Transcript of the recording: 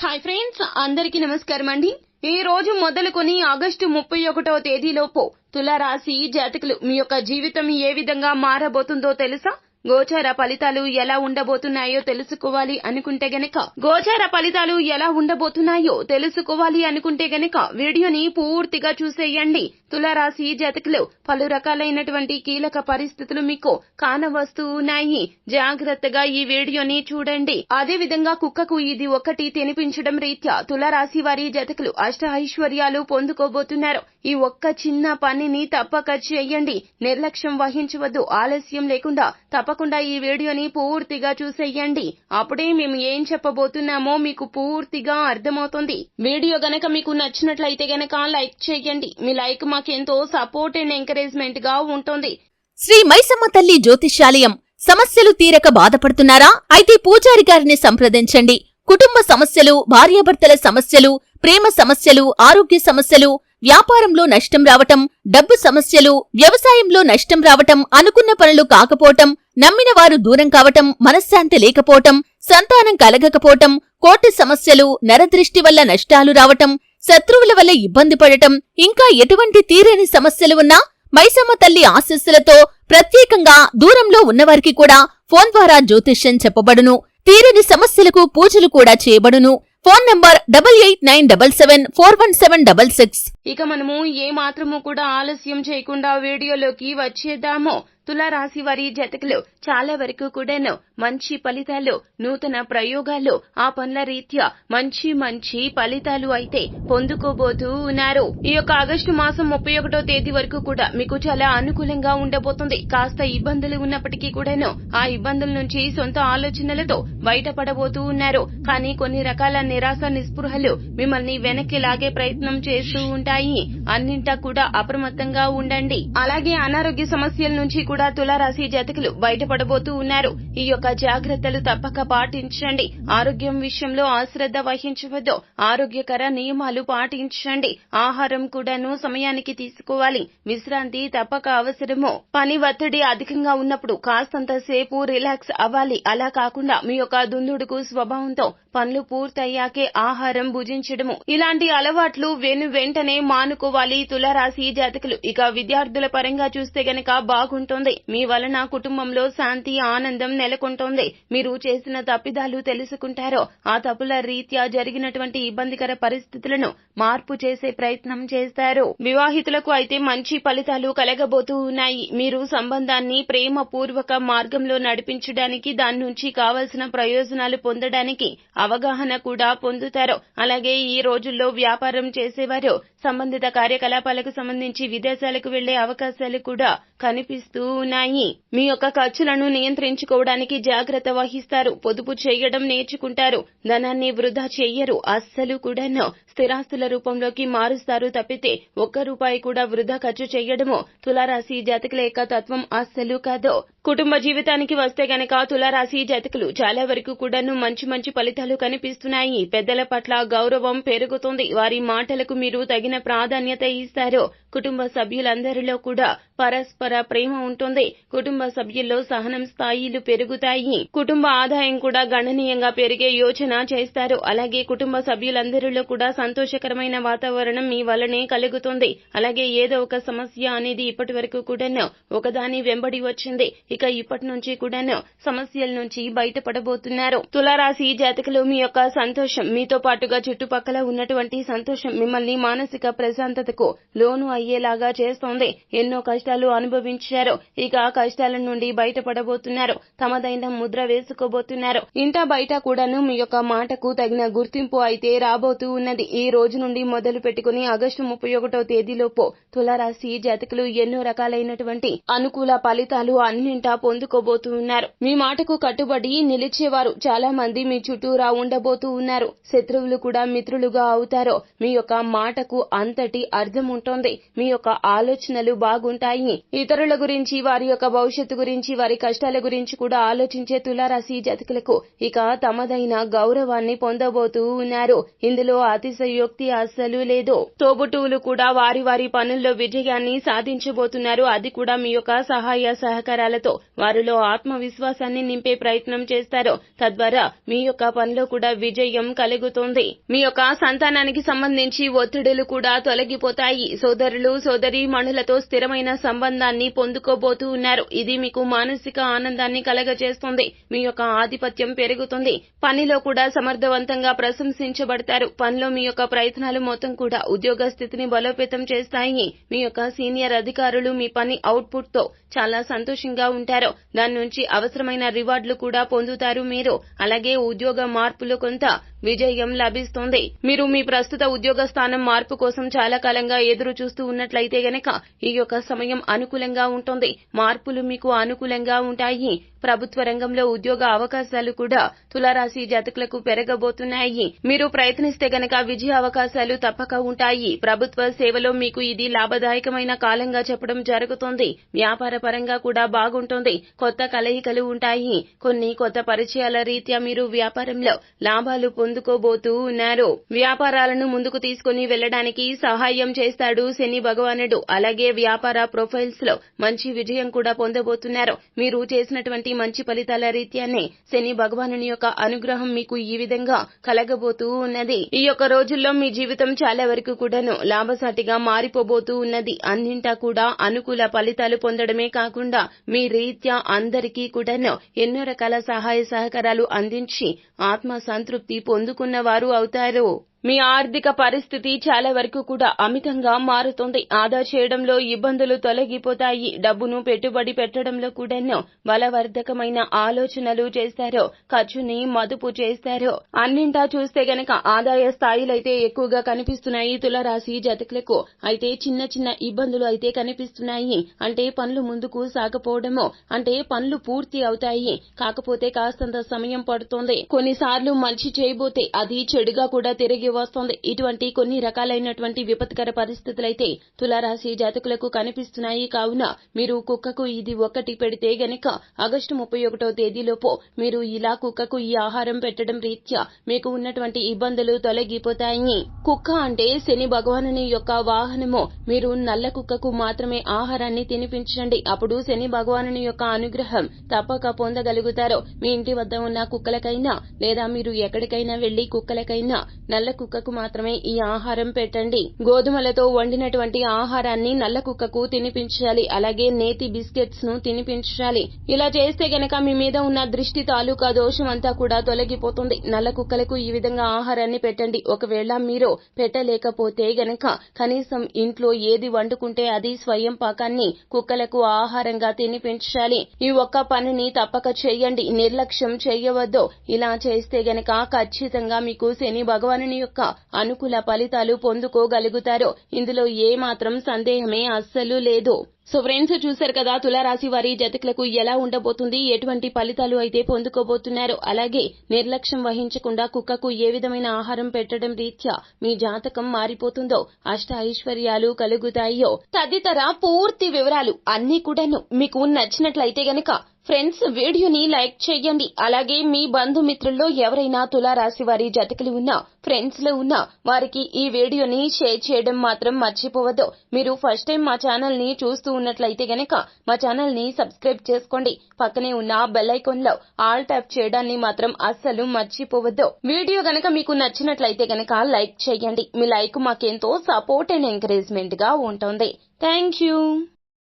Hi friends అందరికీ నమస్కారం అండి. ఈ రోజు మొదలుకొని ఆగస్టు ముప్పై ఒకటో తేదీలోపు తులారాశి జాతకులు మీ యొక్క జీవితం ఏ విధంగా మారబోతుందో తెలుసా? గోచార ఫలితాలు ఎలా ఉండబోతున్నాయో తెలుసుకోవాలి అనుకుంటే గనక గోచార ఫలితాలు ఎలా ఉండబోతున్నాయో తెలుసుకోవాలి అనుకుంటే గనక వీడియోని పూర్తిగా చూసేయండి. తులారాశి జాతకులు పలు రకాలైనటువంటి కీలక పరిస్థితులు మీకు కానవస్తూ ఉన్నాయి జాగ్రత్తగా ఈ వీడియోని చూడండి. అదే విధంగా కుక్కకు ఇది ఒకటి తినిపించడం రీత్యా తులారాశి వారి జతకులు అష్ట ఐశ్వర్యాలు పొందుకోబోతున్నారు. ఈ ఒక్క చిన్న పనిని తప్పక చేయండి. నిర్లక్ష్యం వహించవద్దు. ఆలస్యం లేకుండా తప్పక తప్పకుండా ఈ వీడియోని పూర్తిగా చూసేయండి. అప్పుడే మేము ఏం చెప్పబోతున్నామో మీకు పూర్తిగా అర్థమవుతుంది. వీడియో గనక మీకు నచ్చినట్లయితే గనక లైక్ చేయండి. మీ లైక్ మాకెంతో సపోర్ట్ అండ్ ఎంకరేజ్మెంట్గా ఉంటుంది. శ్రీ మైసమ్మ తల్లి జ్యోతిష్యాలయం. సమస్యలు తీరక బాధపడుతున్నారా? అయితే పూజారి గారిని సంప్రదించండి. కుటుంబ సమస్యలు భార్యాభర్తల సమస్యలు ప్రేమ సమస్యలు ఆరోగ్య సమస్యలు వ్యాపారంలో నష్టం రావటం డబ్బు సమస్యలు వ్యవసాయంలో నష్టం రావటం అనుకున్న పనులు కాకపోవటం నమ్మిన వారు దూరం కావటం మనశ్శాంతి లేకపోవటం సంతానం కలగకపోవటం కోర్టు సమస్యలు నరదృష్టి వల్ల నష్టాలు రావటం శత్రువుల వల్ల ఇబ్బంది పడటం ఇంకా ఎటువంటి తీరని సమస్యలు ఉన్నా మైసమ్మ తల్లి ఆశస్సులతో ప్రత్యేకంగా దూరంలో ఉన్నవారికి కూడా ఫోన్ ద్వారా జ్యోతిష్యం చెప్పబడును. తీరని సమస్యలకు పూజలు కూడా చేయబడును. Phone number double eight nine double seven four one seven double six. ఇక మనము ఏ మాత్రము కూడా ఆలస్యం చేయకుండా వీడియోలోకి వచ్చేద్దాము. తులారాశి వారి జతకులు చాలా వరకు కూడాను మంచి ఫలితాలు నూతన ప్రయోగాలు ఆ పనుల రీత్యా మంచి మంచి ఫలితాలు అయితే పొందుకోబోతూ ఉన్నారు. ఈ యొక్క ఆగస్టు మాసం ముప్పై ఒకటో తేదీ వరకు కూడా మీకు చాలా అనుకూలంగా ఉండబోతుంది. కాస్త ఇబ్బందులు ఉన్నప్పటికీ కూడాను ఆ ఇబ్బందుల నుంచి సొంత ఆలోచనలతో బయటపడబోతూ ఉన్నారు. కానీ కొన్ని రకాల నిరాశ నిస్పృహలు మిమ్మల్ని వెనక్కి లాగే ప్రయత్నం చేస్తూ ఉంటాయి. అన్నింటా కూడా అప్రమత్తంగా ఉండండి. అలాగే అనారోగ్య సమస్యల నుంచి కూడా తులారాశి జాతకులు బయటపడబోతూ ఉన్నారు. ఈ యొక్క జాగ్రత్తలు తప్పక పాటించండి. ఆరోగ్యం విషయంలో అశ్రద్ధ వహించవద్దు. ఆరోగ్యకర నియమాలు పాటించండి. ఆహారం కూడాను సమయానికి తీసుకోవాలి. విశ్రాంతి తప్పక అవసరము. పని ఒత్తిడి అధికంగా ఉన్నప్పుడు కాస్తంత సేపు రిలాక్స్ అవ్వాలి. అలా కాకుండా మీ యొక్క దుందుడుకు స్వభావంతో పనులు పూర్తయ్యాకే ఆహారం భుజించడము. ఇలాంటి అలవాట్లు వెను వెంటనే మానుకోవాలి తులారాశి జాతకులు. ఇక విద్యార్థుల పరంగా చూస్తే గనక బాగుంటుంది. మీ వలన కుటుంబంలో శాంతి ఆనందం నెలకొంటోంది. మీరు చేసిన తప్పిదాలు తెలుసుకుంటారో ఆ తప్పుల రీత్యా జరిగినటువంటి ఇబ్బందికర పరిస్థితులను మార్పు చేసే ప్రయత్నం చేస్తారు. వివాహితులకు అయితే మంచి ఫలితాలు కలగబోతూ ఉన్నాయి. మీరు సంబంధాన్ని ప్రేమ పూర్వక మార్గంలో నడిపించడానికి దాని నుంచి కావలసిన ప్రయోజనాలు పొందడానికి అవగాహన కూడా పొందుతారు. అలాగే ఈ రోజుల్లో వ్యాపారం చేసేవారు సంబంధిత కార్యకలాపాలకు సంబంధించి విదేశాలకు వెళ్ళే అవకాశాలు కూడా కనిపిస్తూ ఉన్నాయి మీ యొక్క ఖర్చులను నియంత్రించుకోవడానికి జాగ్రత్త వహిస్తారు. పొదుపు చేయడం నేర్చుకుంటారు. ధనాన్ని వృధా చెయ్యరు అస్సలు కూడాను స్థిరాస్తుల రూపంలోకి మారుస్తారు తప్పితే ఒక్క రూపాయి కూడా వృధా ఖర్చు చేయడము తులారాశి జాతకుల యొక్క తత్వం అస్సలు కాదు. కుటుంబ జీవితానికి వస్తే గనక తులారాశి జాతకులు చాలా వరకు కూడాను మంచి మంచి ఫలితాలు కనిపిస్తున్నాయి. పెద్దల పట్ల గౌరవం పెరుగుతుంది. వారి మాటలకు మీరు తగిన ప్రాధాన్యత ఇస్తారు. కుటుంబ సభ్యులందరిలో కూడా పరస్పర ప్రేమ ఉంటుంది. కుటుంబ సభ్యుల్లో సహనం స్థాయిలు పెరుగుతాయి. కుటుంబ ఆదాయం కూడా గణనీయంగా పెరిగే యోచన చేస్తారు. అలాగే కుటుంబ సభ్యులందరిలో కూడా సంతోషకరమైన వాతావరణం మీ వల్లనే కలుగుతుంది. అలాగే ఏదో ఒక సమస్య అనేది ఇప్పటి వరకు కూడాను ఒకదాని వెంబడి వచ్చింది. ఇక ఇప్పటి నుంచి కూడాను సమస్యల నుంచి బయటపడబోతున్నారు. తులారాశి జాతకులు మీ యొక్క సంతోషం మీతో పాటుగా చుట్టుపక్కల ఉన్నటువంటి సంతోషం మిమ్మల్ని మానసిక ప్రశాంతతకు లోను అయ్యేలాగా చేస్తోంది. ఎన్నో కష్టాలు అనుభవించారు. ఇక కష్టాల నుండి బయటపడబోతున్నారు. తమదైన ముద్ర వేసుకోబోతున్నారు. ఇంట బయట కూడాను మీ యొక్క మాటకు తగిన గుర్తింపు అయితే రాబోతూ ఉన్నది. ఈ రోజు నుండి మొదలు పెట్టుకుని ఆగస్టు ముప్పై ఒకటో తేదీలోపు తులారాశి జాతకులు ఎన్నో రకాలైనటువంటి అనుకూల ఫలితాలు అన్నింటా పొందుకోబోతూ ఉన్నారు మీ మాటకు కట్టుబడి నిలిచేవారు చాలా మంది మీ చుట్టూరా ఉండబోతూ ఉన్నారు. శత్రువులు కూడా మిత్రులుగా అవుతారు. మీ యొక్క మాటకు అంతటి అర్థం ఉంటుంది మీ యొక్క ఆలోచనలు బాగుంటాయి. ఈ ఇతరుల గురించి వారి యొక్క భవిష్యత్తు గురించి వారి కష్టాల గురించి కూడా ఆలోచించే తులారాశి జాతకులకు ఇక తమదైన గౌరవాన్ని పొందబోతూ ఉన్నారు. ఇందులో అతిశయోక్తి అస్సలు లేదు. తోబుటువులు కూడా వారి వారి పనుల్లో విజయాన్ని సాధించబోతున్నారు. అది కూడా మీ యొక్క సహాయ సహకారాలతో. వారిలో ఆత్మవిశ్వాసాన్ని నింపే ప్రయత్నం చేస్తారు. తద్వారా మీ యొక్క పనిలో కూడా విజయం కలుగుతుంది. మీ యొక్క సంతానానికి సంబంధించి ఒత్తిడులు కూడా తొలగిపోతాయి. సోదరులు సోదరి మణులతో స్థిరమైన సంబంధాన్ని పొందుకోబోతూ ఉన్నారు. ఇది మీకు మానసిక ఆనందాన్ని కలగజేస్తుంది. మీ యొక్క ఆధిపత్యం పెరుగుతుంది. పనిలో కూడా సమర్థవంతంగా ప్రశంసించబడతారు. పనిలో మీ యొక్క ప్రయత్నాలు మొత్తం కూడా ఉద్యోగ స్థితిని బలోపేతం చేస్తాయి. మీ యొక్క సీనియర్ అధికారులు మీ పని అవుట్పుట్తో చాలా సంతోషంగా ఉంటారు. దాని నుంచి అవసరమైన రివార్డులు కూడా పొందుతారు మీరు. అలాగే ఉద్యోగ మార్పులు కొంత విజయం లభిస్తుంది. మీరు మీ ప్రస్తుత ఉద్యోగ స్థానం మార్పు కోసం చాలా కాలంగా ఎదురు చూస్తూ ఉన్నట్లయితే గనక ఈ యొక్క సమయం అనుకూలంగా ఉంటుంది. మార్పులు మీకు అనుకూలంగా ఉంటాయి. ప్రభుత్వ రంగంలో ఉద్యోగ అవకాశాలు కూడా తులారాశి జాతకులకు పెరగబోతున్నాయి. మీరు ప్రయత్నిస్తే గనక విజయ అవకాశాలు తప్పక ఉంటాయి. ప్రభుత్వ సేవలో మీకు ఇది లాభదాయకమైన కాలంగా చెప్పడం జరుగుతుంది. వ్యాపార పరంగా కూడా బాగుంటుంది. కొత్త కలయికలు ఉంటాయి. కొన్ని కొత్త పరిచయాల రీత్యా మీరు వ్యాపారంలో లాభాలు పొందుకోబోతూ ఉన్నారు. వ్యాపారాలను ముందుకు తీసుకుని వెళ్ళడానికి సహాయం చేస్తాడు శని భగవానుడు. అలాగే వ్యాపార ప్రొఫైల్స్ లో మంచి విజయం కూడా పొందబోతున్నారు. మీరు చేసినటువంటి మంచి ఫలితాల రీత్యానే శని భగవాను యొక్క అనుగ్రహం మీకు ఈ విధంగా కలగబోతూ ఉన్నది. ఈ యొక్క రోజుల్లో మీ జీవితం చాలా వరకు కూడాను లాభసాటిగా మారిపోబోతూ ఉన్నది. అన్నింటా కూడా అనుకూల ఫలితాలు పొందడమే కాకుండా మీ రీత్యా అందరికీ కూడాను ఎన్నో రకాల సహాయ సహకారాలు అందించి ఆత్మ సంతృప్తి పొందుకున్న వారు అవుతారు. మీ ఆర్థిక పరిస్థితి చాలా వరకు కూడా అమితంగా మారుతుంది. ఆదా చేయడంలో ఇబ్బందులు తొలగిపోతాయి. డబ్బును పెట్టుబడి పెట్టడంలో కూడాను బలవర్ధకమైన ఆలోచనలు చేస్తారు ఖర్చుని మదుపు చేస్తారు అన్నింటా చూస్తే గనక ఆదాయ స్థాయిలైతే ఎక్కువగా కనిపిస్తున్నాయి తులరాశి జతకులకు. అయితే చిన్న చిన్న ఇబ్బందులు అయితే కనిపిస్తున్నాయి. అంటే పనులు ముందుకు సాగపోవడము. అంటే పనులు పూర్తి అవుతాయి. కాకపోతే కాస్తంత సమయం పడుతుంది. కొన్నిసార్లు మంచి చేయబోతే అది చెడుగా కూడా తిరిగి వస్తోంది. ఇటువంటి కొన్ని రకాలైనటువంటి విపత్కర పరిస్థితులైతే తులారాశి జాతకులకు కనిపిస్తున్నాయి. కావున మీరు కుక్కకు ఇది ఒక్కటి పెడితే గనక ఆగస్టు ముప్పై ఒకటో తేదీలోపు మీరు ఇలా కుక్కకు ఈ ఆహారం పెట్టడం రీత్యా మీకు ఉన్నటువంటి ఇబ్బందులు తొలగిపోతాయి. కుక్క అంటే శని భగవానుని యొక్క వాహనము. మీరు నల్ల కుక్కకు మాత్రమే ఆహారాన్ని తినిపించండి. అప్పుడు శని భగవానుని యొక్క అనుగ్రహం తప్పక పొందగలుగుతారు. మీ ఇంటి వద్ద ఉన్న కుక్కలకైనా లేదా మీరు ఎక్కడికైనా వెళ్ళి కుక్కలకైనా నల్ల కుక్కకు మాత్రమే ఈ ఆహారం పెట్టండి. గోధుమలతో వండినటువంటి ఆహారాన్ని నల్ల కుక్కకు తినిపించాలి. అలాగే నేతి బిస్కెట్స్ను తినిపించాలి. ఇలా చేస్తే గనక మీ మీద ఉన్న దృష్టి తాలూకా దోషం అంతా కూడా తొలగిపోతుంది. నల్ల కుక్కలకు ఈ విధంగా ఆహారాన్ని పెట్టండి. ఒకవేళ మీరు పెట్టలేకపోతే గనక కనీసం ఇంట్లో ఏది వండుకుంటే అది స్వయం పాకాన్ని కుక్కలకు ఆహారంగా తినిపించాలి. ఈ ఒక్క పనిని తప్పక చేయండి. నిర్లక్ష్యం చేయవద్దు. ఇలా చేస్తే గనక ఖచ్చితంగా మీకు శని భగవాను యొక్క అనుకూల ఫలితాలు పొందుకోగలుగుతారో ఇందులో ఏ మాత్రం సందేహమే అస్సలు లేదు. సో ఫ్రెండ్స్ చూశారు కదా తులారాశి వారి జతకులకు ఎలా ఉండబోతుంది ఎటువంటి ఫలితాలు అయితే పొందుకోబోతున్నారు అలాగే నిర్లక్ష్యం వహించకుండా కుక్కకు ఏ విధమైన ఆహారం పెట్టడం రీత్యా మీ జాతకం మారిపోతుందో అష్ట ఐశ్వర్యాలు కలుగుతాయో తదితర పూర్తి వివరాలు అన్ని కూడాను మీకు నచ్చినట్లయితే గనక ఫ్రెండ్స్ వీడియోని లైక్ చేయండి. అలాగే మీ బంధుమిత్రుల్లో ఎవరైనా తులారాశి వారి జతకులు ఉన్నా ఫ్రెండ్స్లో ఉన్నా వారికి ఈ వీడియోని షేర్ చేయడం మాత్రం మర్చిపోవద్దు. మీరు ఫస్ట్ టైం మా ఛానల్ని చూస్తూ ఉన్నట్లయితే గనక మా ఛానల్ని సబ్స్క్రైబ్ చేసుకోండి. పక్కనే ఉన్న బెల్ ఐకాన్లో ఆల్ ట్యాప్ చేయడాన్ని మాత్రం అస్సలు మర్చిపోవద్దు. వీడియో గనక మీకు నచ్చినట్లయితే గనక లైక్ చేయండి. మీ లైక్ మాకెంతో సపోర్ట్ అండ్ ఎంకరేజ్మెంట్గా ఉంటుంది. Thank you.